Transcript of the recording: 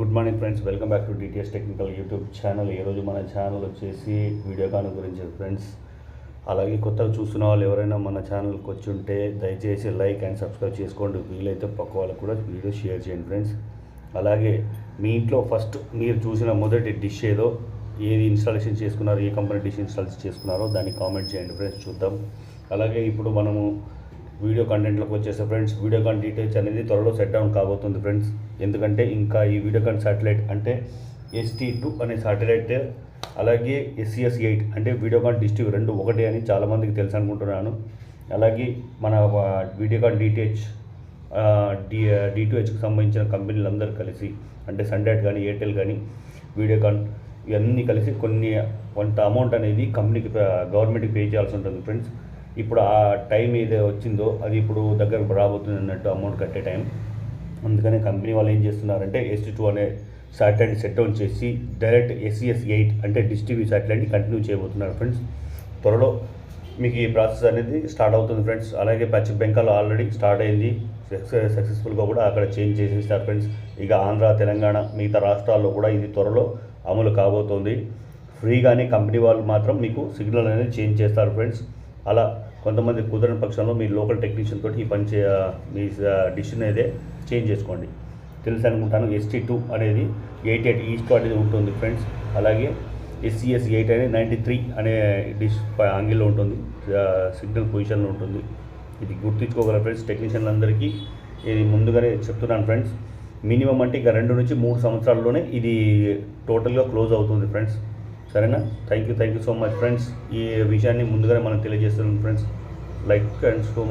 Good morning friends welcome back to DTS technical YouTube channel. ఈరోజు మన channel వచ్చేసి వీడియోకాన్ గురించి ఫ్రెండ్స్. అలాగే కొత్తగా చూస్తున్న వాళ్ళు ఎవరైనా మన ఛానల్కి వచ్చి ఉంటే దయచేసి లైక్ అండ్ సబ్స్క్రైబ్ చేసుకోండి. వీలైతే పక్క వాళ్ళకు కూడా వీడియో షేర్ చేయండి ఫ్రెండ్స్. అలాగే మీ ఇంట్లో ఫస్ట్ మీరు చూసిన మొదటి డిష్ ఏదో ఏది ఇన్స్టాలేషన్ చేసుకున్నారో ఏ కంపెనీ డిష్ ఇన్స్టాల్ చేసుకున్నారో దాన్ని కామెంట్ చేయండి ఫ్రెండ్స్ చూద్దాం. అలాగే ఇప్పుడు మనము వీడియో కంటెంట్లోకి వచ్చేస్తే ఫ్రెండ్స్ వీడియో కాన్ డీటెయిల్స్ అనేది త్వరలో సెట్ డౌన్ కాబోతుంది ఫ్రెండ్స్. ఎందుకంటే ఇంకా ఈ వీడియో కాన్ శాటిలైట్ అంటే ఎస్టీ టూ అనే శాటిలైట్ అలాగే ఎస్సిఎస్ ఎయిట్ అంటే వీడియోకాన్ డిష్ రెండు ఒకటే అని చాలామందికి తెలుసు అనుకుంటున్నాను. అలాగే మన వీడియోకాన్ డిటిహెచ్ డి డిటిహెచ్కి సంబంధించిన కంపెనీలు అందరూ కలిసి అంటే సన్డైట్ కానీ ఎయిర్టెల్ కానీ వీడియోకాన్ ఇవన్నీ కలిసి కొన్ని కొంత అమౌంట్ అనేది కంపెనీకి గవర్నమెంట్కి పే చేయాల్సి ఉంటుంది ఫ్రెండ్స్. ఇప్పుడు ఆ టైం ఏదో వచ్చిందో అది ఇప్పుడు దగ్గరకు రాబోతుంది అన్నట్టు అమౌంట్ కట్టే టైం. అందుకని కంపెనీ వాళ్ళు ఏం చేస్తున్నారంటే ఎస్టీ టూ అనే శాటిలైట్ సెట్ డౌన్ చేసి డైరెక్ట్ ఎస్సిఎస్ ఎయిట్ అంటే డిస్టీవీ శాటిలైట్ని కంటిన్యూ చేయబోతున్నారు ఫ్రెండ్స్ త్వరలో మీకు ఈ ప్రాసెస్ అనేది స్టార్ట్ అవుతుంది ఫ్రెండ్స్ అలాగే పశ్చిమ బెంగాల్ ఆల్రెడీ స్టార్ట్ అయింది. సక్సెస్ సక్సెస్ఫుల్గా కూడా అక్కడ చేంజ్ చేసేస్తారు ఫ్రెండ్స్ ఇక ఆంధ్ర తెలంగాణ మిగతా రాష్ట్రాల్లో కూడా ఇది త్వరలో అమలు కాబోతోంది. ఫ్రీగానే కంపెనీ వాళ్ళు మాత్రం మీకు సిగ్నల్ అనేది చేంజ్ చేస్తారు ఫ్రెండ్స్ అలా కొంతమంది కుదరని పక్షంలో మీ లోకల్ టెక్నీషియన్ తోటి ఈ పని చే మీ డిష్ అనేది చేంజ్ చేసుకోండి. తెలుసు అనుకుంటాను ఎస్టీ టూ అనేది ఎయిట్ ఎయిట్ ఈస్ట్ అనేది ఉంటుంది ఫ్రెండ్స్. అలాగే ఎస్సిఎస్ ఎయిట్ అనేది నైంటీ త్రీ అనే డిష్ ఆంగిల్లో ఉంటుంది. సిగ్నల్ పొజిషన్లో ఉంటుంది. ఇది గుర్తుంచుకోగల ఫ్రెండ్స్ టెక్నీషియన్లందరికీ. ఇది ముందుగానే చెప్తున్నాను ఫ్రెండ్స్. మినిమం అంటే ఇక రెండు నుంచి మూడు సంవత్సరాల్లోనే ఇది టోటల్గా క్లోజ్ అవుతుంది ఫ్రెండ్స్. సరేనా? Thank you thank you so much friends ఈ విషయాన్ని ముందుగానే మనం తెలియజేస్తున్నాం friends like and so much